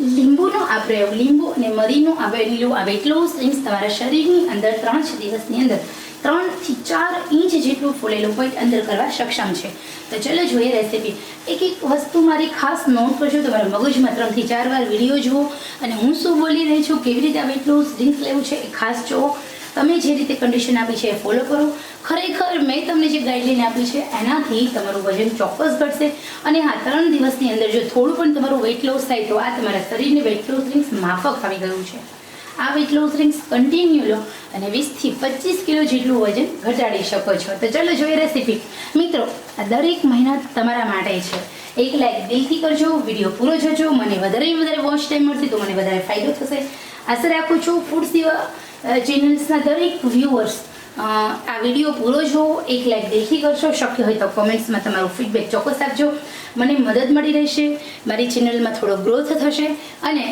લીંબુનો આ પ્રયોગ લીંબુ અને મરીનું આ બનેલું આ વેટ લોસ તમારા શરીરની અંદર ત્રણ દિવસની અંદર ત્રણથી ચાર ઇંચ જેટલું ફૂલેલું પોઈન્ટ અંદર કરવા સક્ષમ છે. તો ચલો જોઈએ રેસીપી એક એક વસ્તુ મારી ખાસ નોંધ કરજો, તમારા મગજમાં ત્રણથી ચાર વાર વીડિયો જુઓ અને હું શું બોલી રહી છું, કેવી રીતે આ વેટ લોસ લેવું છે એ ખાસ જુઓ. તમે જે રીતે કન્ડિશન આપી છે એ ફોલો કરો. ખરેખર મેં તમને જે ગાઈડલાઈન આપી છે, એનાથી તમારું વજન ચોક્કસ ઘટશે. અને હા, ત્રણ દિવસની અંદર જો થોડું પણ તમારું વેઇટ લોસ થાય, તો આ તમારા શરીરને વેઇટ લોસ માફક આવી ગયું છે. આ વેટ લોસ ડ્રિંક્સ કન્ટિન્યુ લો અને વીસથી પચીસ કિલો જેટલું વજન ઘટાડી શકો છો. તો ચલો જોઈએ રેસીપી મિત્રો, આ દરેક મહેનત તમારા માટે છે. એક લાઈક દિલથી કરજો વીડિયો પૂરો જોજો, મને વધારે વધારે વોચ ટાઈમ મળશે તો મને વધારે ફાયદો થશે. આશા રાખું છું ફૂડ સેવા ચેનલ્સના દરેક વ્યુઅર્સ આ વીડિયો પૂરો જોવો એક લાઈક દેખી કરશો, શક્ય હોય તો કોમેન્ટ્સમાં તમારું ફીડબેક ચોક્કસ આપજો. મને મદદ મળી રહેશે, મારી ચેનલમાં થોડો ગ્રોથ થશે અને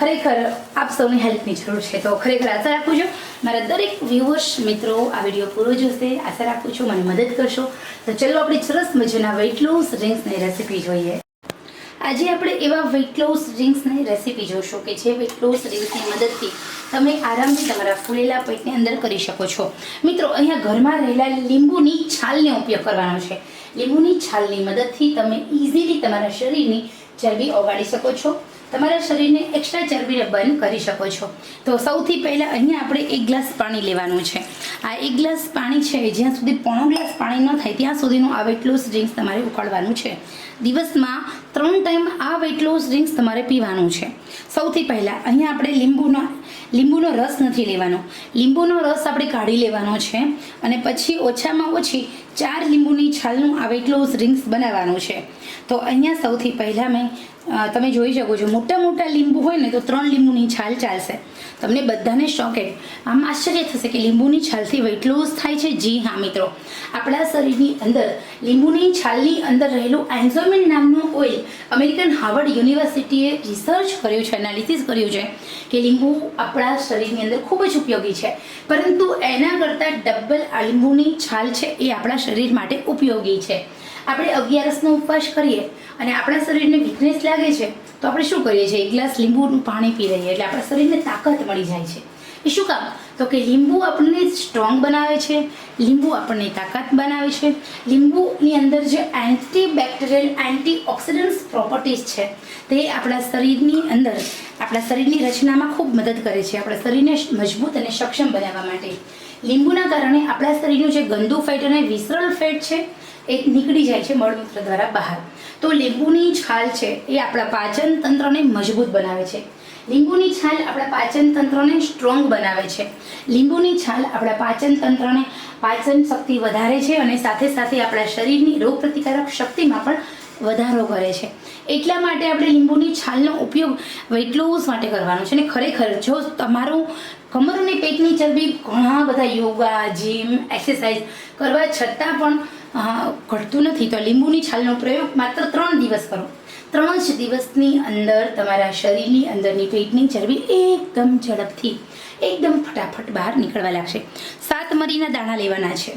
ખરેખર આપ સૌની હેલ્પની જરૂર છે. તો ખરેખર આશા રાખું છું, મારા દરેક વ્યુઅર્સ મિત્રો, આ વીડિયો પૂરો જોશે. આશા રાખું છું, મને મદદ કરશો. તો ચલો, આપણે સરસ મજાના વેઇટ લોસ ડ્રિંક્સની રેસીપી જોઈએ. આજે આપણે એવા વેઇટ લોસ ડ્રિંક્સની રેસીપી જોશું કે જે વેઇટ લોસ ડ્રિંક્સની મદદથી તમે આરામથી તમારા ફૂલેલા પેટની અંદર કરી શકો છો. મિત્રો, અહીંયા ઘરમાં રહેલા લીંબુની છાલનો ઉપયોગ કરવાનો છે. લીંબુની છાલની મદદથી તમે ઇઝીલી તમારા શરીરની ચરબી ઓગાળી શકો છો. તમારા શરીરને એક્સ્ટ્રા ચરબીને બંધ કરી શકો છો. તો સૌથી પહેલાં અહીંયા આપણે એક ગ્લાસ પાણી લેવાનું છે. આ એક ગ્લાસ પાણી છે જ્યાં સુધી પોણો ગ્લાસ પાણી ન થાય, ત્યાં સુધીનું આ વેટલોસ ડ્રિંક્સ તમારે ઉકાળવાનું છે. દિવસમાં ત્રણ ટાઈમ આ વેટ લોસ ડ્રિંક્સ તમારે પીવાનું છે. સૌથી પહેલાં અહીંયા આપણે લીંબુનો લીંબુનો રસ નથી લેવાનો. લીંબુનો રસ આપણે કાઢી લેવાનો છે અને પછી ઓછામાં ઓછી ચાર લીંબુની છાલનું આ ડ્રિંક્સ બનાવવાનું છે. તો અહીંયા સૌથી પહેલાં મેં તમે જોઈ શકો છો, મોટા મોટા લીંબુ હોય ને તો ત્રણ લીંબુની છાલ ચાલશે. તમને બધાને શોખે આમ આશ્ચર્ય થશે કે લીંબુની છાલથી વેઇટ લોસ થાય છે? જી હા, મિત્રો. આપણા શરીરની અંદર, લીંબુની છાલની અંદર રહેલું એન્ઝોમિન નામનું ઓઇલ અમેરિકન હાર્વર્ડ યુનિવર્સિટીએ રિસર્ચ કર્યું છે એનાલિસિસ કર્યું છે કે લીંબુ આપણા શરીરની અંદર ખૂબ જ ઉપયોગી છે. પરંતુ એના કરતાં ડબલ આ લીંબુની છાલ છે એ આપણા શરીર માટે ઉપયોગી છે. આપણે અગિયારસનો ઉપવાસ કરીએ અને આપણા શરીરને વીકનેસ લાગે છે, તો આપણે શું કરીએ છીએ? એક ગ્લાસ લીંબુનું પાણી પી લઈએ એટલે આપણા શરીરને તાકાત મળી જાય છે. એ શું કામ? તો કે લીંબુ આપણને સ્ટ્રોંગ બનાવે છે, લીંબુ આપણને તાકાત બનાવે છે. લીંબુની અંદર જે anti bacterial anti oxidants properties છે, તે આપણા શરીરની અંદર, આપણા શરીરની રચનામાં ખૂબ મદદ કરે છે. આપણા શરીરને મજબૂત અને સક્ષમ બનાવવા માટે. લીંબુના કારણે આપણા શરીરનું જે ગંદુ ફેટ અને વિસરલ ફેટ છે, એ નીકળી જાય છે મળમૂત્ર દ્વારા બહાર. તો લીંબુની છાલ છે, એ આપણા પાચન તંત્રને મજબૂત બનાવે છે. લીંબુની છાલ આપણા પાચન તંત્રને સ્ટ્રોંગ બનાવે છે. લીંબુની છાલ આપણા પાચન તંત્રને પાચન શક્તિ વધારે છે અને સાથે સાથે આપણા શરીરની રોગ પ્રતિકારક શક્તિમાં પણ વધારો કરે છે. એટલા માટે આપણે લીંબુની છાલનો ઉપયોગ વેઇટ લોસ માટે કરવાનો છે અને ખરેખર જો તમારું કમર અને પેટની ચરબી ઘણા બધા યોગા જીમ એક્સરસાઇઝ કરવા છતાં પણ ઘટતું નથી. તો લીંબુની છાલનો પ્રયોગ માત્ર ત્રણ દિવસ કરો. ત્રણ જ દિવસની અંદર તમારા શરીરની અંદરની પેટની ચરબી એકદમ ઝડપથી, એકદમ ફટાફટ બહાર નીકળવા લાગશે. સાત મરીના દાણા લેવાના છે.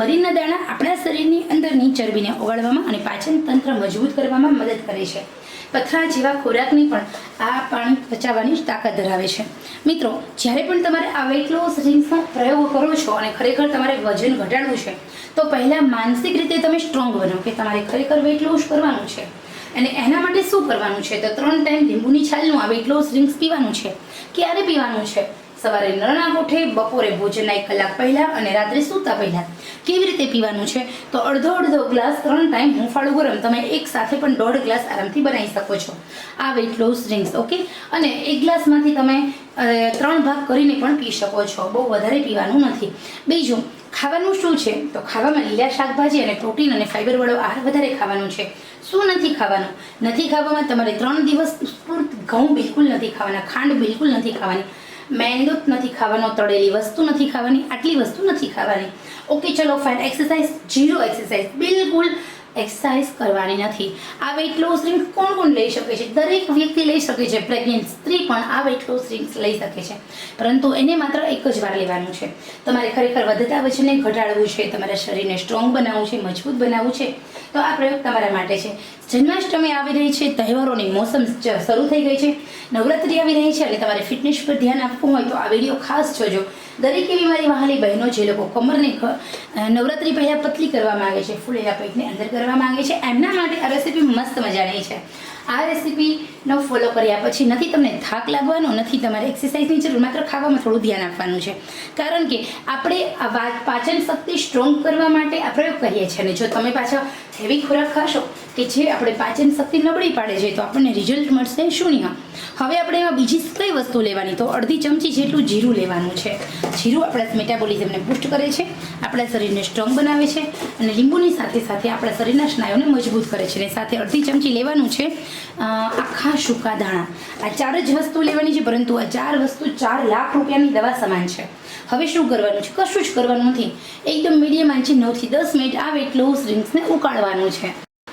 મરીના દાણા આપણા શરીરની અંદરની ચરબીને ઓગાળવામાં અને પાચન તંત્ર મજબૂત કરવામાં મદદ કરે છે. પથરા જેવા ખોરાકની પણ આ પાણી પચાવવાની તાકાત ધરાવે છે. મિત્રો, જ્યારે પણ તમારે આ વેટ લોસ ડ્રિંક્સનો પ્રયોગ કરો છો અને ખરેખર તમારે વજન ઘટાડવું છે, તો પહેલાં માનસિક રીતે તમે સ્ટ્રોંગ બનો કે તમારે ખરેખર વેટ લોસ કરવાનું છે. અને એના માટે શું કરવાનું છે? તો ત્રણ ટાઈમ લીંબુની છાલનું આ વેટ લોસ ડ્રિંક્સ પીવાનું છે. ક્યારે પીવાનું છે? સવારે નરણા ગોઠે બપોરે ભોજનના એક કલાક પહેલાં અને રાત્રે સૂતા પહેલાં. કેવી રીતે પીવાનું છે? તો અડધો અડધો ગ્લાસ ત્રણ ટાઈમ હુંફાળું ગરમ તમે એક સાથે પણ દોઢ ગ્લાસ આરામથી બનાવી શકો છો. આ વેઇટ લોસ ડ્રિંક્સ ઓકે અને એક ગ્લાસમાંથી તમે ત્રણ ભાગ કરીને પણ પી શકો છો. બહુ વધારે પીવાનું નથી. બીજું, ખાવાનું શું છે? તો ખાવામાં લીલા શાકભાજી અને પ્રોટીન અને ફાઇબરવાળો આહાર વધારે ખાવાનું છે. શું નથી ખાવાનું? નથી ખાવામાં તમારે ત્રણ દિવસ ઘઉં બિલકુલ નથી ખાવાના, ખાંડ બિલકુલ નથી ખાવાની. મેંદો નથી ખાવાનો, તળેલી વસ્તુ નથી ખાવાની, આટલી વસ્તુ નથી ખાવાની. ઓકે ચલો ફાઇન એક્સરસાઇઝ જીરો એક્સરસાઇઝ બિલકુલ એક્સરસાઇઝ કરવાની નથી. આ વેઇટ લોસ ડ્રિંક કોણ કોણ લઈ શકે છે? દરેક વ્યક્તિ લઈ શકે છે. પ્રેગ્નેન્ટ સ્ત્રી પણ આ વેઇટ લોસ ડ્રિંક્સ લઈ શકે છે. પરંતુ એને માત્ર એક જ વાર લેવાનું છે. તમારે ખરેખર વધતા વજનને ઘટાડવું છે. તમારા શરીરને સ્ટ્રોંગ બનાવવું છે, મજબૂત બનાવવું છે. તો આ પ્રયોગ તમારા માટે છે. જન્માષ્ટમી આવી રહી છે, તહેવારોની મોસમ શરૂ થઈ ગઈ છે, નવરાત્રી આવી રહી છે, અને તમારે ફિટનેસ પર ધ્યાન આપવું હોય તો આ વીડિયો ખાસ જોજો. દરેક એવી મારી વહાલી બહેનો જે લોકો કમરને નવરાત્રી પહેલાં પતલી કરવા માંગે છે ફૂલેલા પેટને અંદર કરવા માંગે છે, એમના માટે આ રેસીપી મસ્ત મજાની છે. આ રેસીપીનો ફોલો કર્યા પછી નથી તમને થાક લાગવાનો, નથી તમારે એક્સરસાઇઝની જરૂર, માત્ર ખાવામાં થોડું ધ્યાન આપવાનું છે. કારણ કે આપણે આ પાચન શક્તિ સ્ટ્રોંગ કરવા માટે આ પ્રયોગ કરીએ છીએ, અને જો તમે પાછા હેવી ખોરાક ખાશો કે જે આપણે પાચન શક્તિ નબળી પાડે છે, તો આપણને રિઝલ્ટ મળશે શૂન્ય. હવે આપણે એમાં બીજી કઈ વસ્તુ લેવાની? તો અડધી ચમચી જેટલું જીરું લેવાનું છે. જીરું આપણા મેટાબોલિઝમને પુષ્ટ કરે છે, આપણા શરીરને સ્ટ્રોંગ બનાવે છે અને લીંબુની સાથે સાથે આપણા શરીરના સ્નાયુને મજબૂત કરે છે. અને સાથે અડધી ચમચી લેવાનું છે આખા સૂકા દાણા. આ ચાર જ વસ્તુ લેવાની છે, પરંતુ આ ચાર વસ્તુ ચાર લાખ રૂપિયાની દવા સમાન છે. હવે શું કરવાનું છે? કશું જ કરવાનું નથી. એકદમ મીડિયમ આંચે નવથી દસ મિનિટ આવે એટલું ડ્રિંક્સને ઉકાળવાનું છે.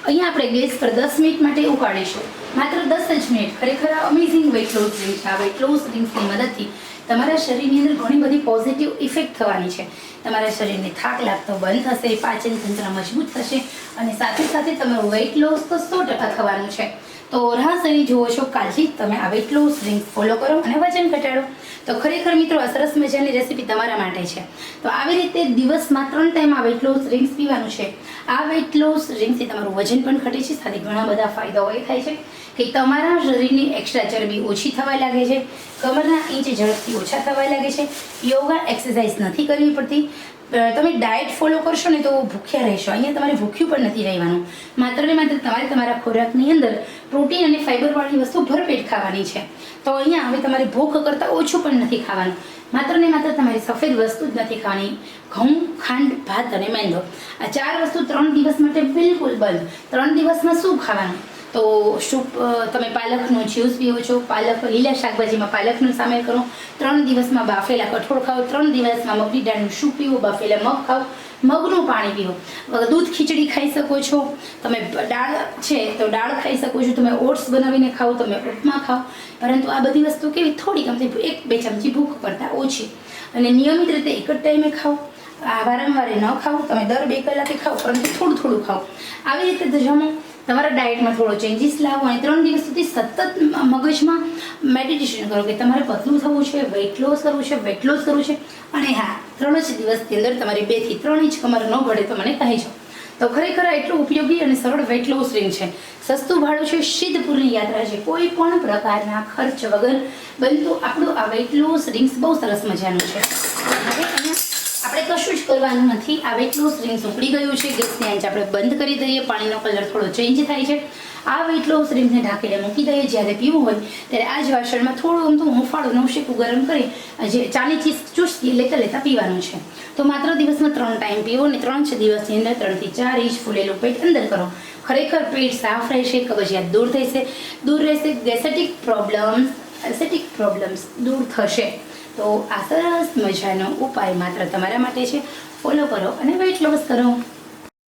અહીંયા આપણે ગેસ પર દસ મિનિટ માટે ઉકાળીશું માત્ર દસ જ મિનિટ. ખરેખર અમેઝિંગ વેટ લોસ ડ્રિંક છે. આ વેટ લોસ ડ્રિંક્સની મદદથી તમારા શરીરની અંદર ઘણી બધી પોઝિટિવ ઇફેક્ટ થવાની છે. તમારા શરીરને થાક લાગતો બંધ થશે, પાચન તંત્ર મજબૂત થશે અને સાથે સાથે તમારું વેઇટ લોસ તો સો ટકા થવાનું છે. તો રાહ સરી જુઓ છો, કાલથી તમે આવે એટલું લોસ ફોલો કરો અને વજન ઘટાડો. તો ખરેખર મિત્રો, આ સરસ મજાની રેસીપી તમારા માટે છે. તો આવી રીતે દિવસમાં ત્રણ ટાઈમ આ વેટ લોસ ડ્રિંક્સ પીવાનું છે. આ વેટ લોસ ડ્રિંક્સથી તમારું વજન પણ ઘટે છે, સાથે ઘણા બધા ફાયદાઓ એ થાય છે કે તમારા શરીરની એક્સ્ટ્રા ચરબી ઓછી થવા લાગે છે, કમરના ઇંચ ઝડપથી ઓછા થવા લાગે છે. યોગા એક્સરસાઇઝ નથી કરવી પડતી તમે ડાયટ ફોલો કરશો ને તો ભૂખ્યા રહેશો. અહીંયા તમારે ભૂખ્યું પણ નથી રહેવાનું. માત્ર ને માત્ર તમારે તમારા ખોરાકની અંદર પ્રોટીન અને ફાઇબરવાળી વસ્તુ ભરપેટ ખાવાની છે. તો અહીંયા હવે તમારે ભૂખ કરતાં ઓછું પણ નથી ખાવાનું. માત્ર ને માત્ર તમારી સફેદ વસ્તુ જ નથી ખાવાની. ઘઉં, ખાંડ, ભાત અને મેંદો. આ ચાર વસ્તુ ત્રણ દિવસ માટે બિલકુલ બંધ. ત્રણ દિવસમાં શું ખાવાનું? તો શું તમે પાલકનો જ્યુસ પીવો છો, પાલક, લીલા શાકભાજીમાં પાલકનો સામેલ કરો. ત્રણ દિવસમાં બાફેલા કઠોળ ખાઓ, ત્રણ દિવસમાં મગની દાળનું શું પીવો, બાફેલા મગ ખાઓ, મગનું પાણી પીવો. દૂધ ખીચડી ખાઈ શકો છો. તમે દાળ છે તો દાળ ખાઈ શકો છો. તમે ઓટ્સ બનાવીને ખાઓ, તમે ઉપમા ખાઓ. પરંતુ આ બધી વસ્તુ કેવી થોડી ગમતી એક બે ચમચી ભૂખ કરતાં ઓછી. અને નિયમિત રીતે એક જ ટાઈમે ખાઓ. વારંવારે ન ખાઓ. તમે દર બે કલાકે ખાઓ, પરંતુ થોડું થોડું ખાઓ. આવી રીતે જમો. તમારા ડાયટમાં થોડો ચેન્જીસ લાવો અને ત્રણ દિવસ સુધી સતત મગજમાં મેડિટેશન કરો કે તમારે પતલું થવું છે વેઇટ લોસ કરવું છે વેઇટ લોસ કરવું છે. અને હા, ત્રણ જ દિવસની અંદર તમારી બેથી ત્રણ ઇંચ કમર ન ઘડે તો મને કહી જાઓ તો ખરેખર એટલું ઉપયોગી અને સરળ વેઇટ લોસ રિંગ છે. સસ્તું ભાડું છે, સિદ્ધપુરની યાત્રા છે. કોઈ પણ પ્રકારના ખર્ચ વગર બનતું આપણું આ વેઇટ લોસ રિંગ્સ બહુ સરસ મજાનું છે. આપણે કશું જ કરવાનું નથી. આ વેટલું ડ્રિંક્સ ઉકળી ગયું છે. ગેસની આંચ આપણે બંધ કરી દઈએ. પાણીનો કલર થોડો ચેન્જ થાય છે. આ વેટલો ડ્રિંક્સને ઢાંકીને મૂકી દઈએ. જ્યારે પીવું હોય, ત્યારે આ જ વાસણમાં થોડું અમથું હુંફાળું, નવશેકું ગરમ કરી, જે ચાની ચુસ્તી લેતા લેતા પીવાનું છે. તો માત્ર દિવસમાં ત્રણ ટાઈમ પીવો અને ત્રણ છ દિવસની અંદર ત્રણથી ચાર ઇંચ ફૂલેલું પેટ અંદર કરો. ખરેખર પેટ સાફ રહેશે કબજિયાત દૂર થશે. દૂર રહેશે ગેસેટિક પ્રોબ્લેમ્સ એસેટિક પ્રોબ્લેમ્સ દૂર થશે. તો આ સરસ મજાનો ઉપાય માત્ર તમારા માટે છે. ફોલો કરો અને વેઇટ લોસ કરો.